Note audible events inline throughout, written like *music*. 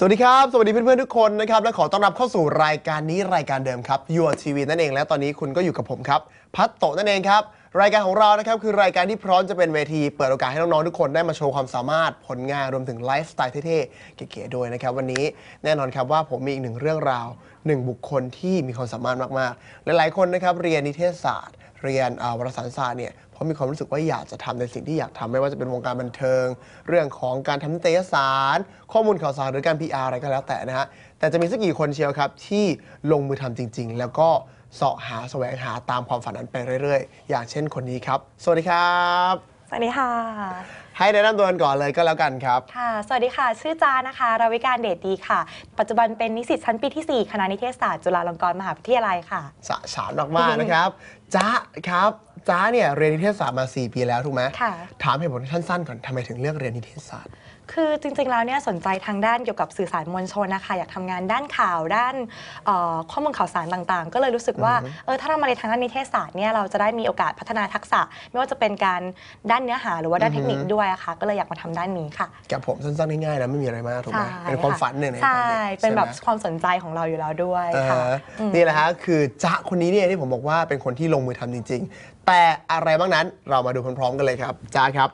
สวัสดีครับ สวัสดีเพื่อนๆ ทุกคนนะครับ และขอต้อนรับเข้าสู่รายการนี้รายการเดิมครับยูทีวีนั่นเองและตอนนี้คุณก็อยู่กับผมครับ พัตโตนั่นเองครับ รายการของเรานะครับ คือรายการที่พร้อมจะเป็นเวที เปิดโอกาสให้น้องๆ ทุกคนได้มาโชว์ความสามารถผลงานรวมถึงไลฟ์สไตล์เท่ๆ เก๋ๆด้วยนะครับ วันนี้แน่นอนครับว่าผมมีอีกหนึ่งเรื่องราว หนึ่งบุคคลที่มีความสามารถมากๆ หลายๆคนนะครับเรียนนิเทศศาสตร์ เรียนวารสารศาสตร์เนี่ยเพราะมีความรู้สึกว่าอยากจะทำในสิ่งที่อยากทำไม่ว่าจะเป็นวงการบันเทิง เรื่องของการทำนิตยสาร ข้อมูลข่าวสารหรือการ PR อะไรก็แล้วแต่นะฮะแต่จะมีสักกี่คนเชียวครับที่ลงมือทำจริง ๆ แล้วก็เสาะหาแสวงหาตามความฝันนั้นไปเรื่อย ๆ อย่างเช่นคนนี้ครับ สวัสดีครับ สวัสดีค่ะ ให้แนะนำตัวกันก่อนเลยก็แล้วกันครับ ค่ะ สวัสดีค่ะ ชื่อจานะคะราวิการเดชดีค่ะ ปัจจุบันเป็นนิสิตชั้นปีที่ 4 คณะนิเทศศาสตร์จุฬาลงกรณ์มหาวิทยาลัยค่ะ สะสารมากๆนะครับ จ้าครับจ้าเนี่ยเรียนนิเทศศาสตร์มา 4 ปีแล้วถูกไหมค่ะ ถามเหตุผลสั้นๆก่อนทำไมถึงเลือกเรียนนิเทศศาสตร์ คือจริงๆแล้วเนี่ยสนใจทางด้านเกี่ยวกับสื่อสารมวลชนนะคะอยากทำงานด้านข่าวด้านเอ่อข้อมูลข่าวสารต่างๆ ก็เลยรู้สึกว่าเออถ้าเรามาเรียนทางด้านนิเทศศาสตร์เนี่ยเราจะได้มีโอกาสพัฒนาทักษะ ไม่ว่าจะเป็นการด้านเนื้อหาหรือว่าด้านเทคนิคด้วยอะค่ะก็เลยอยากมาทำด้านนี้ค่ะ กับผมสั้นๆง่ายๆนะไม่มีอะไรมากถูกไหมเป็นความฝันหนึ่งในใช่ตอนด็กเป็นแบบใช่ไหมความสนใจของเราอยู่แล้วด้วยเอค่ะอนี่แหละฮะคือจ๊ะคนนี้เนี่ยที่ผมบอกว่าเป็นคนที่ลงมือทำจริง ๆ แต่อะไรบ้างนั้นเรามาดูพร้อมๆกันเลยครับจ๊ะครับ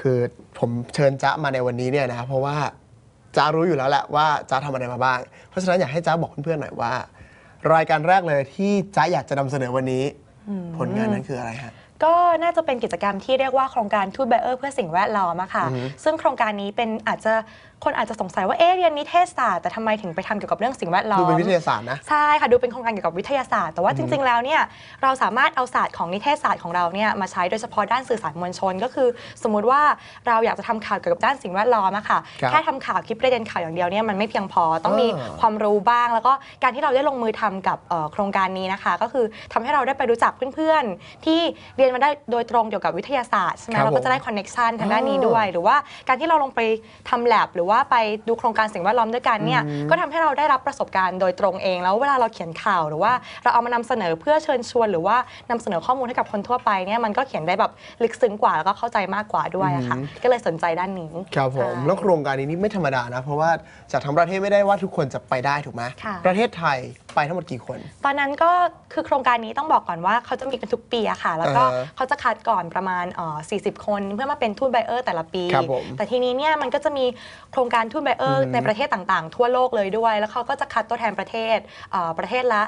คือผมเชิญจ๊ะมาในวันนี้เนี่ยนะครับเพราะว่าจ๊ะรู้อยู่แล้วแหละว่าจ๊ะทำอะไรมาบ้าง เพราะฉะนั้นอยากให้จ๊ะบอกเพื่อนๆหน่อยว่า รายการแรกเลยที่จ๊ะอยากจะนำเสนอวันนี้ ผลงานนั้นคืออะไรฮะก็น่าจะเป็นกิจกรรมที่เรียกว่าโครงการทูตไบเออร์เพื่อสิ่งแวดล้อมอะค่ะ ซึ่งโครงการนี้เป็นอาจจะคนอาจจะสงสัยว่าเอ๊ะเรียนนิเทศศาสตร์แต่ทำไมถึงไปทำเกี่ยวกับเรื่องสิ่งแวดล้อมดูเป็นวิทยาศาสตร์นะ ใช่ค่ะ ดูเป็นโครงการเกี่ยวกับวิทยาศาสตร์ แต่ว่าจริง ๆ แล้วเนี่ยเราสามารถเอาศาสตร์ของนิเทศศาสตร์ของเราเนี่ยมาใช้โดยเฉพาะด้านสื่อสารมวลชน ก็คือ สมมุติว่าเราอยากจะทำข่าวเกี่ยวกับด้านสิ่งแวดล้อมอะค่ะครับแค่ทำข่าวคลิปประเด็นข่าวอย่างเดียวเนี่ยมันไม่เพียงพอต้องมีอ่า ความรู้บ้าง แล้วก็การที่เราได้ลงมือทำกับเอ่อโครงการนี้นะคะ ก็คือทำให้เราได้ไปรู้จักเพื่อนๆ ที่เรียนมาได้โดยตรงเกี่ยวกับวิทยาศาสตร์ใช่ไหมครับเราก็จะได้คอนเน็ชันทางด้านนี้ด้วย หรือว่าการที่เราลงไปทำ lab หรือว่าไปดูโครงการสิ่งแวดล้อมด้วยกันเนี่ยก็ทำให้เราได้รับประสบการณ์โดยตรงเอง แล้วเวลาเราเขียนข่าวหรือว่าเราเอามานำเสนอเพื่อเชิญชวน หรือว่านำเสนอข้อมูลให้กับคนทั่วไปเนี่ยมันก็เขียนได้แบบลึกซึ้งกว่าแล้วก็เข้าใจมากกว่าด้วยอะค่ะก็เลยสนใจด้านนี้ครับผมใช่แล้วโครงการนี้นี่ไม่ธรรมดานะเพราะว่าจากทั้งประเทศไม่ได้ว่าทุกคนจะไปได้ถูกไหมค่ะประเทศไทยไปทั้งหมดกี่คน ตอนนั้นก็คือโครงการนี้ต้องบอกก่อนว่าเขาจะมีกันทุกปีอะค่ะ แล้วก็อ่าฮะเขาจะคัดก่อนประมาณเอ่อ40 คนเพื่อมาเป็นทูตไบเออร์แต่ละปีครับผมแต่ทีนี้เนี่ยมันก็จะมีโครงการทูตไบเออร์ในประเทศต่างๆ ทั่วโลกเลยด้วย แล้วเขาก็จะคัดตัวแทนประเทศเอ่อประเทศละ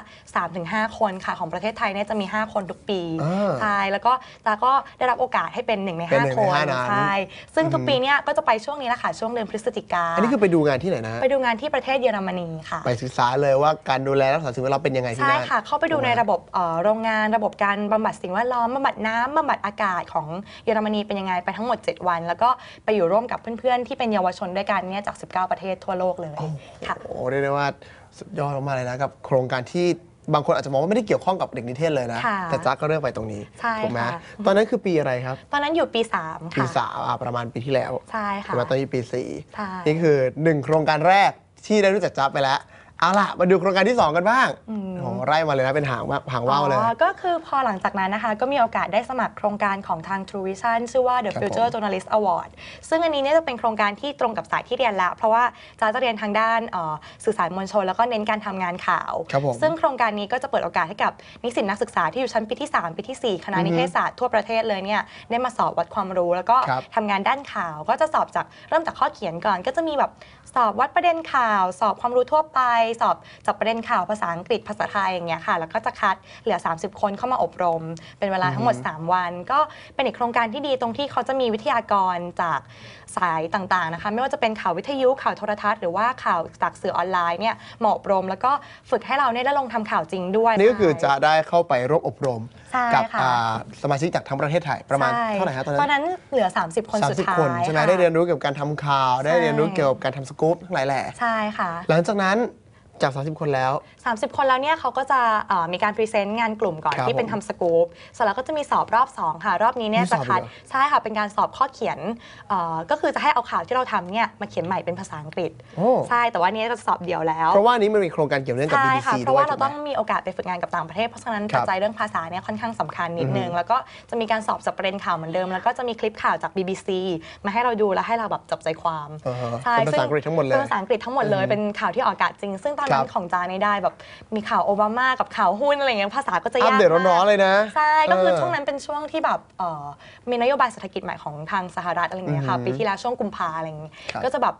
3-5 คนค่ะ ของประเทศไทยเนี่ยจะมี 5 คนทุกปีอ่าใช่แล้วก็ตาก็ได้รับโอกาสให้เป็นหนึ่งในเป็นหนึ่ห้างในคนห้านั้นใช่ซึ่งทุกปีเนี่ยก็จะไปช่วงนี้แหละค่ะช่วงเดือนพฤศจิกาอันนี้คือไปดูงานที่ไหนนะฮะไปดูงานที่ประเทศเยอรมนีค่ะ ไปศึกษาเลยว่าการดูแลรักษาสิ่งแวดล้อมเป็นยังไงที่ใช่นั่นค่ะเข้าไปดูในระบบเอ่อโรงงานระบบการบำบัดสิ่งแวดล้อมบำบัดน้ำบำบัดอากาศของเยอรมนีเป็นยังไงไปทั้งหมด 7 วัน แล้วก็ไปอยู่ร่วมกับเพื่อนๆที่เป็นเยาวชนด้วยกันเนี่ยจาก 19 ประเทศทั่วโลกเลยค่ะ โอ้เรียกได้ว่าสุดยอดมากๆเลยนะกับโครงการที่บางคนอาจจะมองว่าไม่ได้เกี่ยวข้องกับเด็กนิเทศเลยนะ ค่ะแต่จ๊ะก็เลือกไปตรงนี้ใช่ถูกไหมค่ะ ตอนนั้นคือปีอะไรครับ ตอนนั้นอยู่ปี 3 ปีค่ะ สามอะประมาณปีที่แล้วใช่ค่ะ ถูกไหมตอนนี้ปีสี่ใช่ นี่คือหนึ่งโครงการแรกที่ได้รู้จักจ๊ะไปแล้ว เอาล่ะ มาดูโครงการที่สองกันบ้างโอ้ไร่มาเลยนะ เป็นหางว่าหางว่าวเลยอ๋อก็คือพอหลังจากนั้นนะคะ ก็มีโอกาสได้สมัครโครงการของทาง True Vision ชื่อว่า The ครับ Future ผม Journalist Award ซึ่งอันนี้เนี่ยจะเป็นโครงการที่ตรงกับสายที่เรียนแล้วเพราะว่าจ้าจะเรียนทางด้านเอ่อสื่อสารมวลชน แล้วก็เน้นการทำงานข่าวครับผมซึ่งโครงการนี้ก็จะเปิดโอกาสให้กับนิสิตนักศึกษาที่อยู่ชั้นปีที่ 3 ปีทีสี่4 คณะนิเทศศาสตร์ทั่วประเทศเลยเนี่ยได้มาสอบวัดความรู้ แล้วก็ครับทำงานด้านข่าว ก็จะสอบจากเริ่มจากข้อเขียนก่อน ก็จะมีแบบสอบวัดประเด็นข่าว สอบความรู้ทั่วไปสอบจับประเด็นข่าวภาษาอังกฤษภาษาไทยอย่างเงี้ยค่ะ แล้วก็จะคัดเหลือ 30 คนเข้ามาอบรม เป็นเวลาทั้งหมด 3 วัน ก็เป็นอีกโครงการที่ดีตรงที่เขาจะมีวิทยากรจากสายต่างๆนะคะ ไม่ว่าจะเป็นข่าววิทยุข่าวโทรทัศน์หรือว่าข่าวจากสื่อออนไลน์เนี่ยมาอบรม แล้วก็ฝึกให้เราเนี่ยได้ลงทำข่าวจริงด้วยนี่ก็คือจะได้เข้าไปร่วมอบรมใช่กัค่ะอ่าสมาชิกจากทั้งประเทศไทยประมาณใช่เท่าไหร่ฮะตอนตอนนั้นนั้นเหลือ 30 คนสุด30ท้ายคนใช่ไหมค่ะได้เรียนรู้เกี่ยวกับการทำข่าว ได้ใช่เรียนรู้เกี่ยวกับการทำสกู๊ปทั้งหลายแหละใช่ค่ะ หลังจากนั้น จาก 30 คนแล้ว 30 คนแล้วเนี่ยเขาก็จะเอ่อมีการพรีเซนต์งานกลุ่มก่อนครับที่เป็นผมทำสกู๊ปเสร็จแล้วก็จะมีสอบรอบ 2 ค่ะ รอบนี้เนี่ยมีสจะอบคัดด้วยเหรอใช่ค่ะ เป็นการสอบข้อเขียนเอ่อก็คือจะให้เอาข่าวที่เราทำเนี่ยมาเขียนใหม่เป็นภาษาอังกฤษ โอ้ ใช่ แต่ว่านี้จะสอบเดียวแล้ว เพราะว่านี้มันมีโครงการเกี่ยวเนื่องกับ ใช่ BBC ค่ะเพด้ราะวยว่าเราถูกไหม ต้องมีโอกาสไปฝึกงานกับต่างประเทศ เพราะฉะนั้นครัปับจจัยเรื่องภาษาเนี่ยค่อนข้างสำคัญนิดนึงอือฮึแล้วก็จะมีการสอบจับประเด็นข่าวเหมือนเดิม แล้วก็จะมีคลิปข่าวจาก BBC มาให้เราดูแล้วให้เราแบบจับใจความอ่าฮะใช่เป็นภาษาอังกฤษทั้งหมดเลยเป็นภาษาอังกฤษทั้งหมดเลย เป็นข่าวที่ออกอากาศจริง ซึ่งตอนนั้ครันบของจานี่ได้แบบมีข่าวโอบามากับข่าวหุ้นอะไรอย่างเงี้ยภาษาก็จะอัปยากเดตร้อนๆมากเลยนะ ใช่ ก็คือเช่วงนั้นเป็นช่วงที่แบบเอ่อมีนโยบายเศรษฐกิจใหม่ของทางสหรัฐอะไรอย่างเงี้ยค่ะอือฮึปีที่แล้วช่วงกุมภาอะไรอย่างเงี้ยครับก็จะแบบ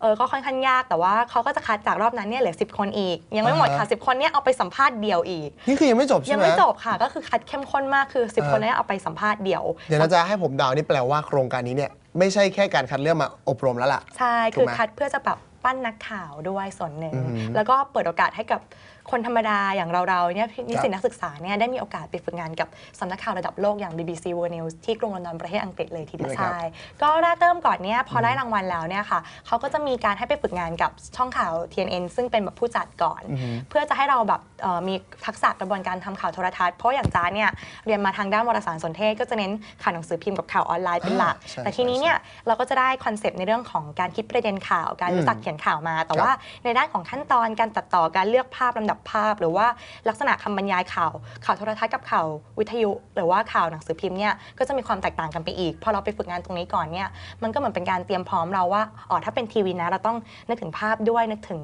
เออก็ค่อนข้างยากแต่ว่าเขาก็จะคัดจากรอบนั้นเนี่ยเหลือ 10 คนอีก ยังไม่หมดอ่าค่ะฮะ10 คนเนี่ยเอาไปสัมภาษณ์เดียวอีก นี่คือยังไม่จบใช่ยังไหมไม่จบค่ะ ก็คือคัดเข้มข้นมากคือ 10อ่าคนเนี่ยเอาไปสัมภาษณ์เดียว เดี๋ยวนะจะให้ผมเดานี่แปลว่าโครงการนี้เนี่ยไม่ใช่แค่การคัดเลือกมาอบรมแล้วล่ะ ใช่ถูคืกอไหมคัดเพื่อจะแบบ ปั้นนักข่าวด้วยส่วนหนึ่งอือหือแล้วก็เปิดโอกาสให้กับ คนธรรมดาอย่างเราๆเนี่ยนิสิตนักศึกษาเนี่ยได้มีโอกาสไปฝึกงานกับสำนักข่าวระดับโลกอย่าง BBC World News ที่กรุงลอนดอนประเทศอังกฤษเลยทีเดียวครับใช่ก็แรกเริ่มก่อนเนี่ยพอได้รางวัลแล้วเนี่ยค่ะเขาก็จะมีการให้ไปฝึกงานกับช่องข่าว TNN ซึ่งเป็นแบบผู้จัดก่อนอือหือเพื่อจะให้เราแบบเอ่อมีทักษะกระบวนการทำข่าวโทรทัศน์เพราะอย่างจ้าเนี่ยเรียนมาทางด้านวารสารสนเทศก็จะเน้นข่าวหนังสือพิมพ์กับข่าวออนไลน์เป็นหลักใช่แต่ทีนี้เนี่ยเราก็จะได้คอนเซปต์ในเรื่องของการคิดประเด็นข่าว การรู้จักเขียนข่าวมา แต่ว่าในด้านของขั้นตอนการตัดต่อการเลือกภาพลำดับภาพ หรือว่าลักษณะคำบรรยายข่าว ข่าวโทรทัศน์กับข่าววิทยุ หรือว่าข่าวหนังสือพิมพ์เนี่ยก็จะมีความแตกต่างกันไปอีกพอเราไปฝึกงานตรงนี้ก่อนเนี่ยมันก็เหมือนเป็นการเตรียมพร้อมเราว่าอ๋อถ้าเป็นทีวีนะเราต้องนึกถึงภาพด้วยนึกถึง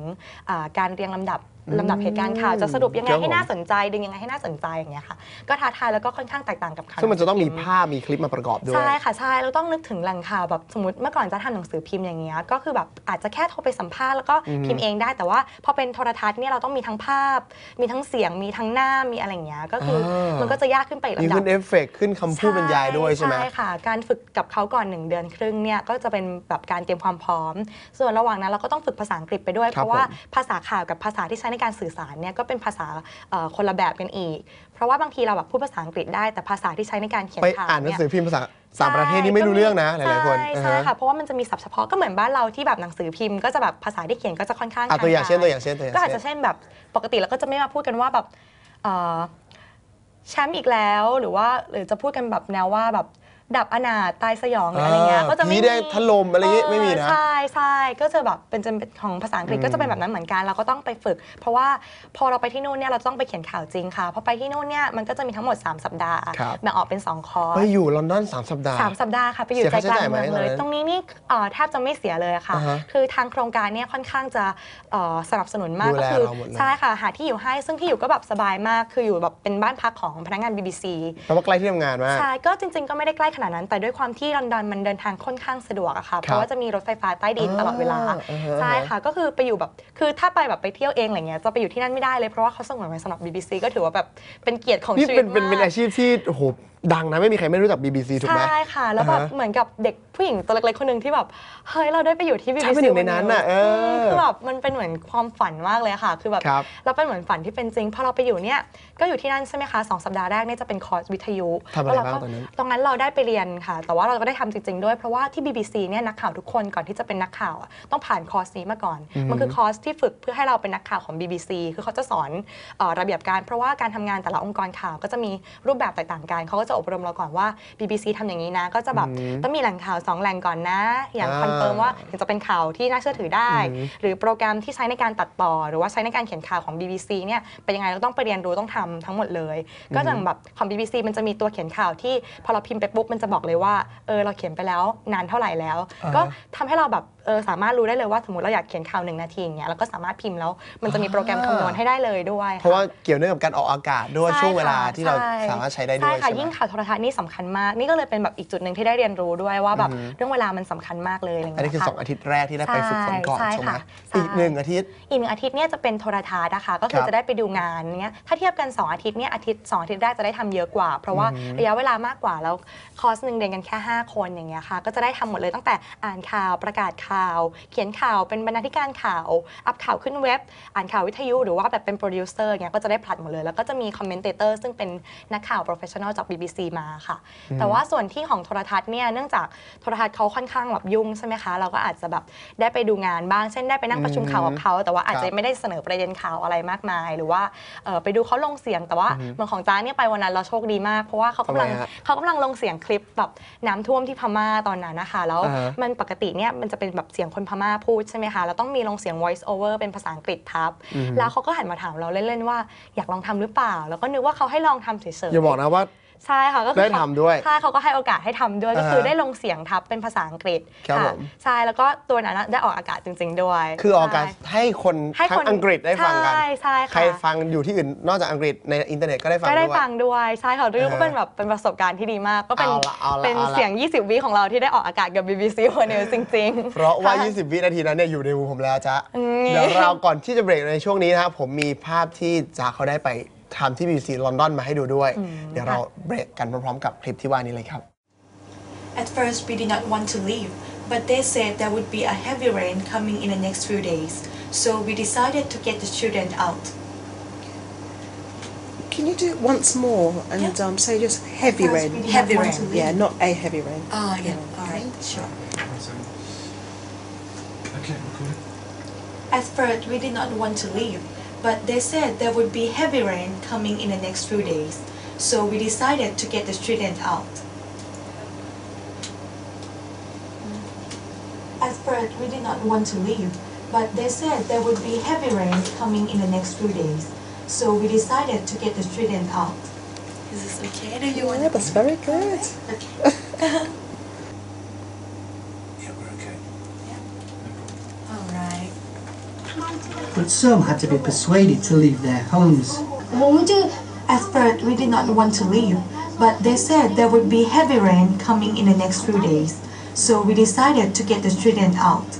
การเรียงลำดับ ลำดับเหตุการณ์ข่าวจะสรุปยังไงครับผมให้น่าสนใจดึงยังไงให้น่าสนใจอย่างเงี้ยค่ะก็ท้าทายแล้วก็ค่อนข้างแตกต่างกับข่าวซึ่งมันจะต้องมีหสืพิพ์ภาพมีคลิปมาประกอบด้วยใช่ค่ะใช่เราต้องนึกถึงแหล่งข่าวแบบสมมติเมื่อก่อนจะทำหนังสือพิมพ์อย่างเงี้ยก็คือแบบอาจจะแค่โทรไปสัมภาษณ์แล้วก็อือฮึพิมพ์เองได้แต่ว่าพอเป็นโทรทัศน์เนี่ยเราต้องมีทั้งภาพ มีทั้งเสียงมีทั้งหน้ามีอะไรอย่างเงี้ยก็คืออามันก็จะยากขึ้นไปอีกมีระดัขึ้บนเอฟเฟกต์ขึ้นคำพูดบรรยายด้วยใช่ไหมใช่ค่ะ การฝึกกับเขาก่อน1เดือนครึ่งเนี่ยก็จะเป็นแบบการเตรียมความพร้อม ส่วนระหว่างนั้นเราก็ต้องฝึกภาษาอังกฤษไปด้วยครับเพราะว่าผมภาษาข่าวกับภาษาที่ใช้ในการสื่อสารเนี่ยก็เป็นภาษาเอ่อคนละแบบกันอีก เพราะว่าบางทีเราแบบพูดภาษาอังกฤษได้แต่ภาษาที่ใช้ในการเขียนไปข่าวอ่านหนังเนี่ยสือพิมพ์ภาษาต่างประเทศนี่ไม่รู้เรื่องนะหลายๆคนใช่อ่าใช่ฮะค่ะเพราะว่ามันจะมีศัพท์เฉพาะก็เหมือนบ้านเราที่แบบหนังสือพิมพ์ก็จะแบบภาษาที่เขียนก็จะค่อนข้างอะตัวอย่างทเช่นกรตัวอย่างเช่นตัวอย่างก็อาจเช่จะนเช่นแบบปกติเราก็จะไม่มาพูดกันว่าแบบเอ่อแชมป์อีกแล้วหรือว่าหรือจะพูดกันแบบแนวว่าแบบ ดับอนาถตายสยองหรืออะไรเงี้ยอ่าก็จะไม่ผีแดงถล่มอะไรอย่างงี้เไม่มีนะใช่ใช่ก็จะแบบเป็นจะเป็นของภาษาอังกฤษอืมก็จะเป็นแบบนั้นเหมือนกันเราก็ต้องไปฝึก เพราะว่าพอเราไปที่นู่นเนี่ยเราต้องไปเขียนข่าวจริงค่ะพอไปที่นู่นเนี่ยมันก็จะมีทั้งหมด 3 สัปดาห์ครับแบ่งออกเป็นสองคอร์สไปอยู่ลอนดอน3สัปดาห์สามสัปดาห์ค่ะไปอยู่เสียใจค่ากลางใช้จ่ายไหมเมืองเลยตอนนั้นตรงนี้นี่เอ่อแทบจะไม่เสียเลยค่ะอ่าฮะคือทางโครงการเนี่ยค่อนข้างจะเอ่อสนับสนุนมากดูก็แลคือเราหมดเลยใช่ค่ะหาที่อยู่ให้ซึ่งที่อยู่ก็แบบสบายมากคืออยู่แบบเป็นบ้านพักของพนักงาน BBC แปลว่าใกล้ที่ทำงานมากใช่ก็จริง ๆก็ไม่ได้ใกล้ขนาดนั้น แต่ด้วยความที่ลอนดอนมันเดินทางค่อนข้างสะดวกอะค่ะ เพราะว่าจะมีรถไฟฟ้าใต้ดินตลอดเวลาอ่าฮะใช่ค่ะ ก็คือไปอยู่แบบ คือถ้าไปแบบไปเที่ยวเองอะไรเงี้ย จะไปอยู่ที่นั่นไม่ได้เลย เพราะว่าเขาสงวนไว้สำหรับ BBC ก็ถือว่าแบบเป็นเกียรติของนี่ชีวิเป็ตนเป็นเป็นมากอาชีพที่โอ้โหดังนะไม่มีใครไม่รู้จัก BBC ถูกไหม ใช่ค่ะ แล้วแบบอ่าฮะเหมือนกับเด็กผู้หญิงตัวเล็กๆคนหนึ่งที่แบบเฮ้ยเราได้ไปอยู่ที่ BBC ฉันเป็นหนึ่งในนั้นน่ะเออมคือแบบมันเป็นเหมือนความฝันมากเลยค่ะ คือแบบครับเราเป็นเหมือนฝันที่เป็นจริงพอเราไปอยู่เนี่ยก็อยู่ที่นั่นใช่ไหมคะสองสัปดาห์แรกเนี่ยจะเป็นคอร์สวิทยุทำอะไรแล้วเบ้างตอนนั้น ตรงนั้นเราได้ไปเรียนค่ะ แต่ว่าเราก็ได้ทำจริงๆด้วยเพราะว่าที่ BBC เนี่ยนักข่าวทุกคนก่อนที่จะเป็นนักข่าวอะต้องผ่านคอร์สนี้มาก่อน มันคือคอร์สที่ฝึกเพื่อให้เราเป็นนักข่าวของ BBC คือเขาจะสอนเอ่อระเบียบการ เพราะว่าการทำงานแต่ละองค์กรข่าวก็จะมีรูปแบบแตกต่างกันเขาก็จะอบรมเราก่อนว่า BBC ทำอย่างนี้นะ ก็จะแบบอืมต้องมีแหล่งข่าวสองแหล่งก่อนนะ อย่างอ่าคอนเฟิร์มว่าถึงจะเป็นข่าวที่น่าเชื่อถือได้อืมหรือโปรแกรมที่ใช้ในการตัดต่อ หรือว่าใช้ในการเขียนข่าวของ BBC เนี่ยเป็นยังไงเราต้องไปเรียนรู้ต้องทำทั้งหมดเลย ก็อย่างแบบของ BBC มันจะมีตัวเขียนข่าวที่พอเราพิมพ์ไปปุ๊บมันจะบอกเลยว่าเออเราเขียนไปแล้วนานเท่าไหร่แล้วอ่าก็ทำให้เราแบบ เออสามารถรู้ได้เลยว่าสมมติเราอยากเขียนข่าวหนึ่งนาทีอย่างเงี้ยเราก็สามารถพิมพ์แล้วมันจะมีโปรแกรมคำนวณให้ได้เลยด้วยเพราะว่าค่เกี่ยวเนื่องกับการออกอากาศด้วยใช่ช่วงเวลาค่ะที่เราใช่สามารถใช้ได้ด้วยใช่ค่ะใช่ไหมยิ่งข่าวโทรทัศน์นี่สำคัญมาก นี่ก็เลยเป็นแบบอีกจุดหนึ่งที่ได้เรียนรู้ด้วยว่าแบบอือฮึเรื่องเวลามันสำคัญมากเลยอะไรอย่างอันเงี้นี้ยคือค่ะ2อาทิตย์แรกที่ได้ไปฝึกฝนก่อนใช่ใช่ไหมค่ะใช่อีกหนึ่งอาทิตย์อีกหนึ่งอาทิตย์เนี่ยจะเป็นโทรทัศน์นะคะก็คืคอรับจะได้ไปดูงานเนี้ยถ้าเทียบกัน 2 อาทิตย์เนี่ยอาทิตย์สองอาทิตย์แรกจะได้ทำเยอะกว่า เพราะว่าอืมระยะเวลามากกว่าแล้วคอร์สหนึ่งเรียนกันแค่ 5 คนอย่างเงี้ยค่ะก็จะได้ทำหมดเลยตั้งแต่อ่านข่าวประกาศข่ข่าว เขียนข่าวเป็นบรรณาธิการข่าว อัพข่าวขึ้นเว็บ อ่านข่าววิทยุหรือว่าแบบเป็นโปรดิวเซอร์เงี้ยก็จะได้ผลัดหมดเลย แล้วก็จะมีคอมเมนเตเตอร์ซึ่งเป็นนักข่าวโปรเฟชชั่นอลจาก BBC มาค่ะ แต่ว่าส่วนที่ของโทรทัศน์เนี่ยเนื่องจากโทรทัศน์เขาค่อนข้างแบบยุ่งใช่ไหมคะเราก็อาจจะแบบได้ไปดูงานบ้างเช่นได้ไปนั่งประชุมข่าวกับเขาแต่ว่าอาจจะไม่ได้เสนอประเด็นข่าวอะไรมากมาย หรือว่าเอ่อไปดูเขาลงเสียง แต่ว่าเหมือนของจ้าเนี่ยไปวันนั้นเราโชคดีมากเพราะว่าเขากำลังทำไมฮะเขากำลังลงเสียงคลิปแบบน้ำท่วมที่พม่าตอนนั้นนะคะแล้วอ่าฮะมันปกติเนี่ยมันจะเป็นแบบเสียงคนพม่าพูดใช่ไหมคะแล้วต้องมีลงเสียง voice over เป็นภาษาอังกฤษทับ แล้วเขาก็หันมาถามเราเล่นๆว่าอยากลองทำหรือเปล่า แล้วก็นึกว่าเขาให้ลองทำเฉยๆอย่าบอกนะว่า ใช่ค่ะก็คือได้ทำด้วยใช่เขาก็ให้โอกาสให้ทำด้วยก็คืออ่าฮะได้ลงเสียงทับเป็นภาษาอังกฤษครับะผม ใช่แล้วก็ตัวนั้นนะได้ออกอากาศจริง ๆ ด้วยคือออกการใช่ ให้คนให้ทั้คงนอังกฤษได้ฟังกัน ใช่ใช่ค่ะ ใครฟังอยู่ที่อื่นนอกจากอังกฤษในอินเทอร์เน็ตก็ได้ฟังก็ได้ด้วย ฟังด้วยใช่ค่ะเรียกอ่าว่าฮะเป็นแบบเป็นประสบการณ์ที่ดีมาก ก็เป็นเอาละเอาละเป็นเอาละ เสียง 20 วิของเราที่ได้ออกอากาศกับ BBC World News จริงๆเพราะว่า ค่ 20 วินาทีนั้นเนี่ยอยู่ในหูผมแล้วจ๊ะอืมเดี๋ยวเราก่อนที่จะเบรกในช่วงนี้นะครับผมมีภาพที่จ๊ะเขาได้ไป ทำที่ BBC ลอนดอนมาให้ดูด้วย เดี๋ยวเราเบรกกันพร้อมๆกับคลิปที่ว่านี้เลยครับ At first, we did not want to leave, but they said there would be a heavy rain coming in the next few days, so we decided to get the children out. Can you do it once more and Yeah. um, say just heavy First, rain? we did Heavy not want rain. to leave. Yeah, not a heavy rain. Ah, yeah, alright, sure. Okay, recording. At first, we did not want to leave, but they said there would be heavy rain coming in the next few days, so we decided to get the children out. At first, we did not want to leave, but they said there would be heavy rain coming in the next few days, so we decided to get the children out. Is this okay? Do you want Yeah, that's very good. Okay. *laughs* But some had to be persuaded to leave their homes. At first, we did not want to leave, but they said there would be heavy rain coming in the next few days, so we decided to get the children out.